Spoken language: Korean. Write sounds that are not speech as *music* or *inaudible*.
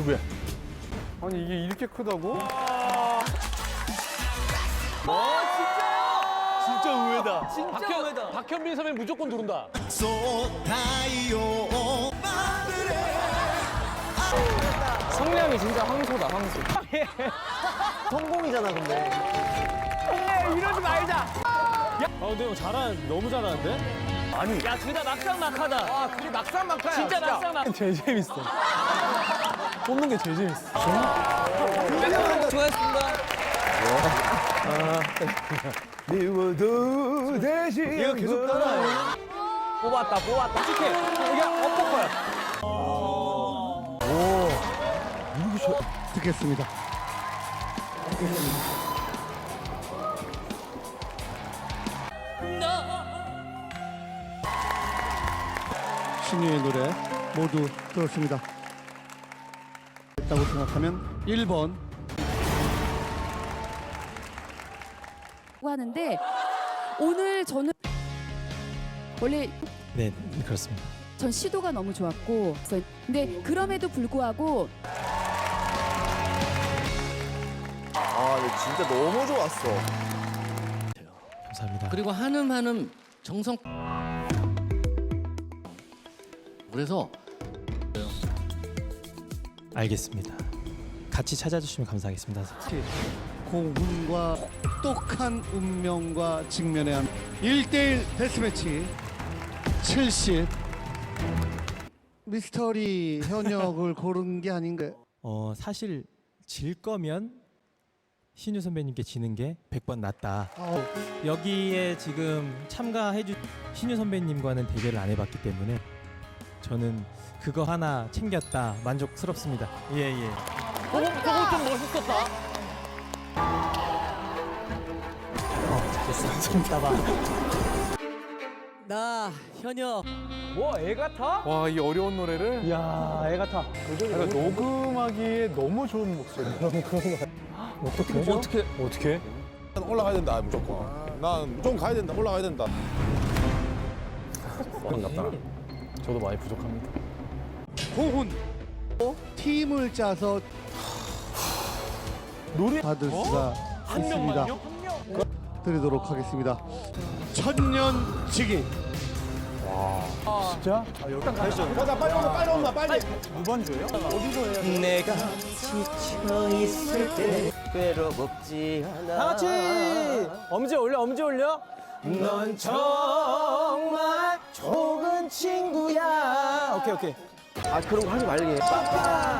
두 배. 아니 이게 이렇게 크다고? 진짜 의외다. 박현, 박현빈 선배 무조건 누른다. 성량이 진짜 황소다 황소. *laughs* 성공이잖아, 근데. 이러지 말자. 아, 근데 형 잘한, 너무 잘하는데? 아니. 야, 둘 다 막상 막하다. 아 그게 막상 막하야. 진짜 막상 막. *laughs* 제일 재밌어. 뽑는 게 제일 재밌어. 미워도 대신 이거 계속 따라해. 뽑았다 뽑았다. 치킨. 이게 엎어커요. 듣겠습니다. 신유의 노래 모두 들었습니다. 있다고 생각하면 1번 하는데 오늘 저는 원래 네, 그렇습니다. 전 시도가 너무 좋았고 그래서 근데 그럼에도 불구하고 아, 근데 진짜 너무 좋았어. 감사합니다. 그리고 한음 한음 정성 그래서 알겠습니다. 같이 찾아주시면 감사하겠습니다. 공훈과 똑똑한 운명과 직면해야 한 1대1 데스매치 70 미스터리 현역을 *laughs* 고른 게 아닌가 어, 사실 질 거면 신유 선배님께 지는 게 100번 낫다. 어, 여기에 지금 참가해 주 신유 선배님과는 대결을 안 해봤기 때문에 저는 그거 하나 챙겼다. 만족스럽습니다. 예, 예. 그거, 그거 좀 멋있었다. 됐어. *laughs* 좀 따봐. 나 현역 뭐애 같아? 와, 이 어려운 노래를. 이야 애 같아. 그러니까 녹음하기에 너무 좋은 목소리. 그럼 그런 거. 어떻게 어떻게 어떻게? 올라가야 된다 무조건 난 무조건 가야 된다 올라가야 된다 반갑다. 저도 많이 부족합니다. 공훈 팀을 짜서 노래 받을 수가 있습니다. 드리도록 하겠습니다. 천년지기 진짜? 가자 빨리 온다 빨리 온다 빨리 무반주예요? 내가 지쳐 있을 때 외로웠지 않아. 다 같이 엄지 올려 엄지 올려. 넌 정말. 오케이 오케이. 아, 그런 거 하지 말게.